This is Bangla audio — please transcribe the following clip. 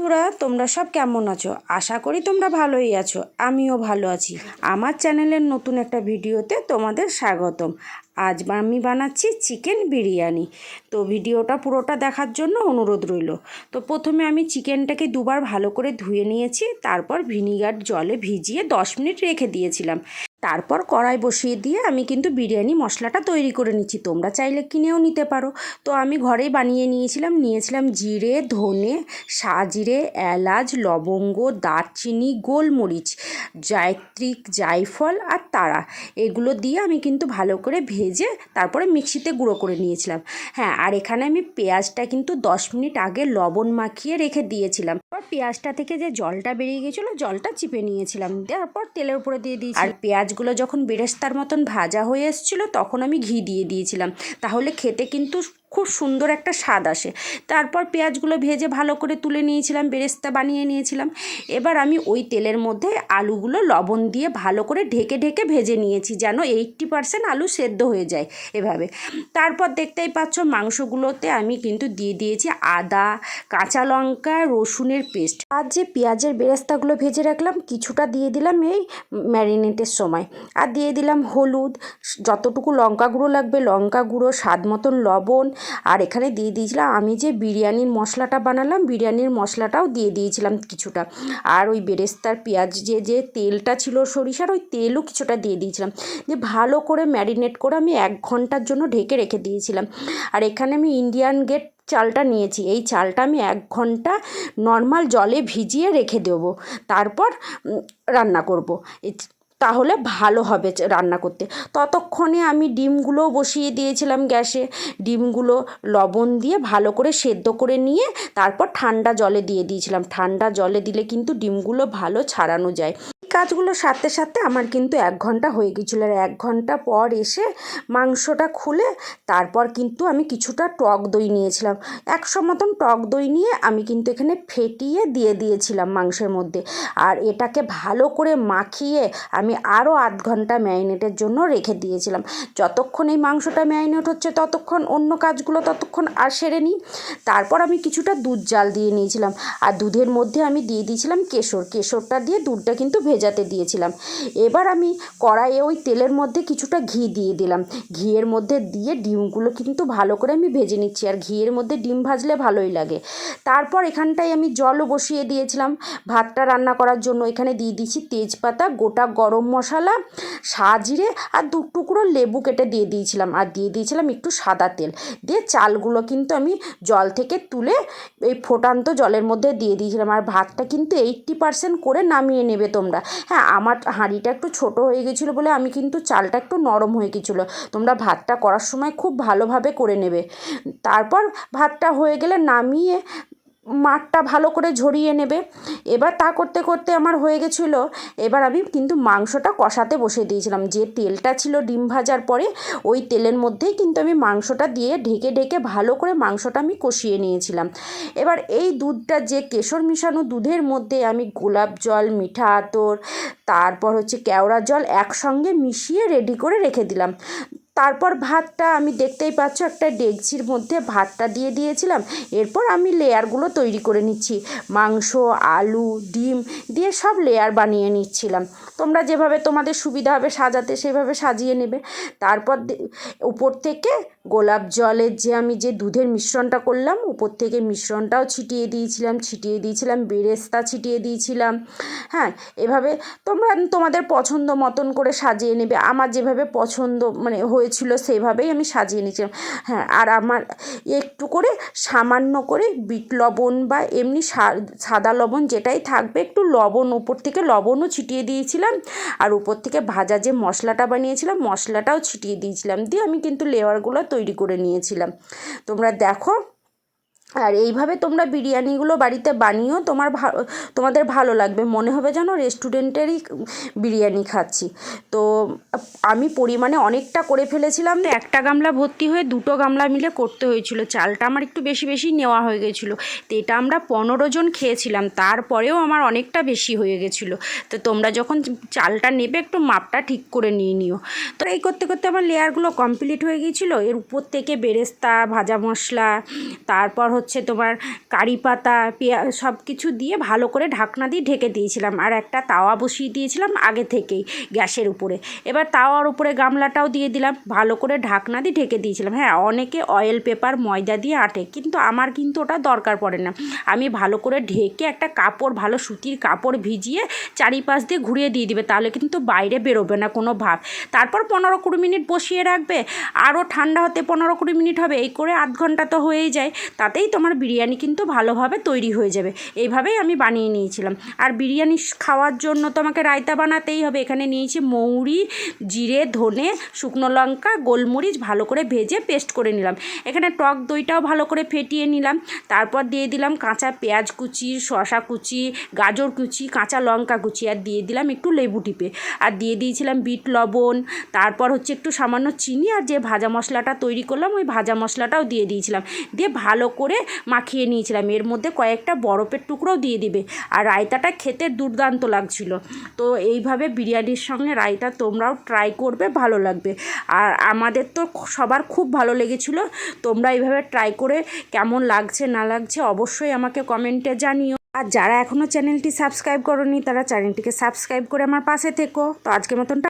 বন্ধুরা, তোমরা সব কেমন আছো? আশা করি তোমরা ভালোই আছো। আমিও ভালো আছি। আমার চ্যানেলের নতুন একটা ভিডিওতে তোমাদের স্বাগতম। আজ আমি বানাচ্ছি চিকেন বিরিয়ানি। তো ভিডিওটা পুরোটা দেখার জন্য অনুরোধ রইল। তো প্রথমে আমি চিকেনটাকে দুবার ভালো করে ধুয়ে নিয়েছি, তারপর ভিনিগার জলে ভিজিয়ে দশ মিনিট রেখে দিয়েছিলাম। তারপর কড়াই বসিয়ে দিয়ে আমি কিন্তু বিরিয়ানি মশলাটা তৈরি করে নিচ্ছি। তোমরা চাইলে কিনেও নিতে পারো। তো আমি ঘরেই বানিয়ে নিয়েছিলাম। নিয়েছিলাম জিরে, ধনে, সাজিরে, এলাচ, লবঙ্গ, দারচিনি, গোলমরিচ, জায়ত্রিক, জায়ফল আর তারা এগুলো দিয়ে আমি কিন্তু ভালো করে ভেজে তারপরে মিক্সিতে গুঁড়ো করে নিয়েছিলাম। হ্যাঁ আর এখানে আমি পেঁয়াজটা কিন্তু দশ মিনিট আগে লবণ মাখিয়ে রেখে দিয়েছিলাম। আর পেঁয়াজটা থেকে যে জলটা বেরিয়ে গেছিল জলটা চিপে নিয়েছিলাম। তারপর তেলের উপরে দিয়ে দিয়েছি। আর পেঁয়াজগুলো যখন বেরেস্তার মতন ভাজা হয়ে এসেছিল, তখন আমি ঘি দিয়ে দিয়েছিলাম। তাহলে খেতে কিন্তু খুব সুন্দর একটা স্বাদ আসে। তারপর পেঁয়াজগুলো ভেজে ভালো করে তুলে নিয়েছিলাম, বেরেস্তা বানিয়ে নিয়েছিলাম। এবার আমি ওই তেলের মধ্যে আলুগুলো লবণ দিয়ে ভালো করে ঢেকে ঢেকে ভেজে নিয়েছি যেন এইট্টি পারসেন্ট আলু সেদ্ধ হয়ে যায় এভাবে। তারপর দেখতেই পাচ্ছ মাংসগুলোতে আমি কিন্তু দিয়ে দিয়েছি আদা, কাঁচা লঙ্কা, রসুনের পেস্ট। আর যে পেঁয়াজের বেরেস্তাগুলো ভেজে রাখলাম, কিছুটা দিয়ে দিলাম এই ম্যারিনেটের সময়। আর দিয়ে দিলাম হলুদ, যতটুকু লঙ্কা গুঁড়ো লাগবে, লঙ্কা গুঁড়ো, স্বাদ মতন লবণ আর এখানে দিয়ে দিয়েছিলাম, আমি যে বিরিয়ানির মশলাটা বানালাম, বিরিয়ানির মশলাটাও দিয়ে দিয়েছিলাম কিছুটা। আর ওই বেরেস্তার পেঁয়াজ যে যে তেলটা ছিল সরিষার, ওই তেলও কিছুটা দিয়ে দিয়েছিলাম। যে ভালো করে ম্যারিনেট করে আমি এক ঘণ্টার জন্য ঢেকে রেখে দিয়েছিলাম। আর এখানে আমি ইন্ডিয়ান গেট চালটা নিয়েছি, এই চালটা আমি এক ঘণ্টা নর্মাল জলে ভিজিয়ে রেখে দেবো, তারপর রান্না করব। তাহলে ভালো হবে রান্না করতে। ততক্ষণে আমি ডিমগুলো বসিয়ে দিয়েছিলাম গ্যাসে। ডিমগুলো লবণ দিয়ে ভালো করে সেদ্ধ করে নিয়ে তারপর ঠান্ডা জলে দিয়ে দিয়েছিলাম। ঠান্ডা জলে দিলে কিন্তু ডিমগুলো ভালো ছাড়ানো যায়। কাজগুলো সাথে সাথে আমার কিন্তু এক ঘণ্টা হয়ে গেছিল আর এক ঘণ্টা পর এসে মাংসটা খুলে তারপর কিন্তু আমি কিছুটা টক দই নিয়েছিলাম। একশো মতন টক দই নিয়ে আমি কিন্তু এখানে ফেটিয়ে দিয়ে দিয়েছিলাম মাংসের মধ্যে। আর এটাকে ভালো করে মাখিয়ে আমি আরও আধ ঘণ্টা ম্যারিনেটের জন্য রেখে দিয়েছিলাম। যতক্ষণ এই মাংসটা ম্যারিনেট হচ্ছে ততক্ষণ অন্য কাজগুলো ততক্ষণ আর সেরে নিই। তারপর আমি কিছুটা দুধ জাল দিয়ে নিয়েছিলাম। আর দুধের মধ্যে আমি দিয়ে দিয়েছিলাম কেশর। কেশরটা দিয়ে দুধটা কিন্তু ভেজাতে দিয়েছিলাম। এবার আমি কড়াইয়ে ওই তেলের মধ্যে কিছুটা ঘি দিয়ে দিলাম। ঘিয়ের মধ্যে দিয়ে ডিমগুলো কিন্তু ভালো করে আমি ভেজে নিচ্ছি। আর ঘিয়ের মধ্যে ডিম ভাজলে ভালোই লাগে। তারপর এখানটায় আমি জলও বসিয়ে দিয়েছিলাম। ভাতটা রান্না করার জন্য এখানে দিয়ে দিয়েছি তেজপাতা, গোটা গরম মশলা, সাজিরে আর দু টুকরো লেবু কেটে দিয়ে দিয়েছিলাম। আর দিয়ে দিয়েছিলাম একটু সাদা তেল। দিয়ে চালগুলো কিন্তু আমি জল থেকে তুলে এই ফোটান্ত জলের মধ্যে দিয়ে দিয়েছিলাম। আর ভাতটা কিন্তু এইট্টি পারসেন্ট করে নামিয়ে নেবে তোমরা। হ্যাঁ আমার হাঁড়িটা একটু ছোট হয়ে গেছিল বলে আমি কিন্তু চালটা একটু নরম হয়ে গেছিল। তোমরা ভাতটা করার সময় খুব ভালোভাবে করে নেবে। তারপর ভাতটা হয়ে গেলে নামিয়ে মাঠটা ভালো করে ঝরিয়ে নেবে। এবার তা করতে করতে আমার হয়ে গেছিল, এবার আমি কিন্তু মাংসটা কষাতে বসে দিয়েছিলাম। যে তেলটা ছিল ডিম ভাজার পরে, ওই তেলের মধ্যেই কিন্তু আমি মাংসটা দিয়ে ঢেকে ঢেকে ভালো করে মাংসটা আমি কষিয়ে নিয়েছিলাম। এবার এই দুধটা যে কেশর মিশানো দুধের মধ্যে আমি গোলাপ জল, মিঠা আতর, তারপর হচ্ছে কেওড়া জল একসঙ্গে মিশিয়ে রেডি করে রেখে দিলাম। তারপর ভাতটা আমি দেখতেই পাচ্ছ একটা ডেকচির মধ্যে ভাতটা দিয়ে দিয়েছিলাম। এরপর আমি লেয়ারগুলো তৈরি করে নিচ্ছি। মাংস, আলু, ডিম দিয়ে সব লেয়ার বানিয়ে নিচ্ছিলাম। তোমরা যেভাবে তোমাদের সুবিধা হবে সাজাতে সেভাবে সাজিয়ে নেবে। তারপর উপর থেকে গোলাপ জলের যে আমি যে দুধের মিশ্রণটা করলাম, উপর থেকে মিশ্রণটাও ছিটিয়ে দিয়েছিলাম ছিটিয়ে দিয়েছিলাম, বেরেস্তা ছিটিয়ে দিয়েছিলাম। হ্যাঁ এভাবে তোমরা তোমাদের পছন্দ মতন করে সাজিয়ে নেবে। আমার যেভাবে পছন্দ মানে হয়েছিল সেভাবেই আমি সাজিয়ে নিয়েছিলাম। হ্যাঁ আর আমার একটু করে সামান্য করে বিট লবণ বা এমনি সাদা লবণ যেটাই থাকবে, একটু লবণ, উপর থেকে লবণও ছিটিয়ে দিয়েছিলাম। আর উপর থেকে ভাজা যে মশলাটা বানিয়েছিলাম, মশলাটাও ছিটিয়ে দিয়েছিলাম। দিয়ে আমি কিন্তু লেয়ারগুলো তৈরি করে নিয়েছিলাম। তোমরা দেখো আর এইভাবে তোমরা বিরিয়ানিগুলো বাড়িতে বানিয়েও তোমার ভা- তোমাদের ভালো লাগবে। মনে হবে যেন রেস্টুরেন্টেরই বিরিয়ানি খাচ্ছি। তো আমি পরিমাণে অনেকটা করে ফেলেছিলাম। একটা গামলা ভর্তি হয়ে দুটো গামলা মিলে করতে হয়েছিল। চালটা আমার একটু বেশি বেশি নেওয়া হয়ে গেছিল। তো এটা আমরা পনেরো জন খেয়েছিলাম। তারপরেও আমার অনেকটা বেশি হয়ে গেছিল। তো তোমরা যখন চালটা নেবে একটু মাপটা ঠিক করে নিয়ে নিও। তো এই করতে করতে আমার লেয়ারগুলো কমপ্লিট হয়ে গিয়েছিল এর উপর থেকে বেরেস্তা, ভাজা মশলা, তারপর হচ্ছে তোমার কারি পাতা পেঁয়াজ সব কিছু দিয়ে ভালো করে ঢাকনা দিয়ে ঢেকে দিয়েছিলাম। আর একটা তাওয়া বসিয়ে দিয়েছিলাম আগে থেকেই গ্যাসের উপরে। এবার তাওয়ার উপরে গামলাটাও দিয়ে দিলাম, ভালো করে ঢাকনা দিয়ে ঢেকে দিয়েছিলাম। হ্যাঁ অনেকে অয়েল পেপার ময়দা দিয়ে আটে, কিন্তু আমার কিন্তু ওটা দরকার পড়ে না। আমি ভালো করে ঢেকে একটা কাপড়, ভালো সুতির কাপড় ভিজিয়ে চারিপাশ দিয়ে ঘুরিয়ে দিয়ে দিবে, তাহলে কিন্তু বাইরে বেরোবে না কোনো ভাব। তারপর পনেরো কুড়ি মিনিট বসিয়ে রাখবে। আরও ঠান্ডা হতে পনেরো কুড়ি মিনিট হবে, এই করে আধ ঘণ্টা তো হয়েই যায়। তাতেই তোমার বিরিয়ানি কিন্তু ভালোভাবে তৈরি হয়ে যাবে। এইভাবেই আমি বানিয়ে নিয়েছিলাম। আর বিরিয়ানি খাওয়ার জন্য তো আমাকে রায়তা বানাতেই হবে। এখানে নিয়েছি মৌরি, জিরে, ধনে, শুকনো লঙ্কা, গোলমরিচ ভালো করে ভেজে পেস্ট করে নিলাম। এখানে টক দইটাও ভালো করে ফেটিয়ে নিলাম। তারপর দিয়ে দিলাম কাঁচা পেঁয়াজ কুচি শশা কুচি, গাজর কুচি, কাঁচা লঙ্কা কুচি আর দিয়ে দিলাম একটু লেবু টিপে। আর দিয়ে দিয়েছিলাম বিট লবণ, তারপর হচ্ছে একটু সামান্য চিনি আর যে ভাজা মশলাটা তৈরি করলাম ওই ভাজা মশলাটাও দিয়ে দিয়েছিলাম। দিয়ে ভালো করে মাখিয়ে নিয়েছিলাম। এর মধ্যে কয়েকটা বরফের টুকরোও দিয়ে দিবে। আর রায়তাটা খেতে দুর্দান্ত লাগছিল। তো এইভাবে বিরিয়ানির সঙ্গে রায়তা তোমরাও ট্রাই করবে, ভালো লাগবে। আর আমাদের তো সবার খুব ভালো লেগেছিলো। তোমরা এইভাবে ট্রাই করে কেমন লাগছে, না লাগছে অবশ্যই আমাকে কমেন্টে জানিও। আর যারা এখনও চ্যানেলটি সাবস্ক্রাইব করনি, তারা চ্যানেলটিকে সাবস্ক্রাইব করে আমার পাশে থেকো। তো আজকের মতনটা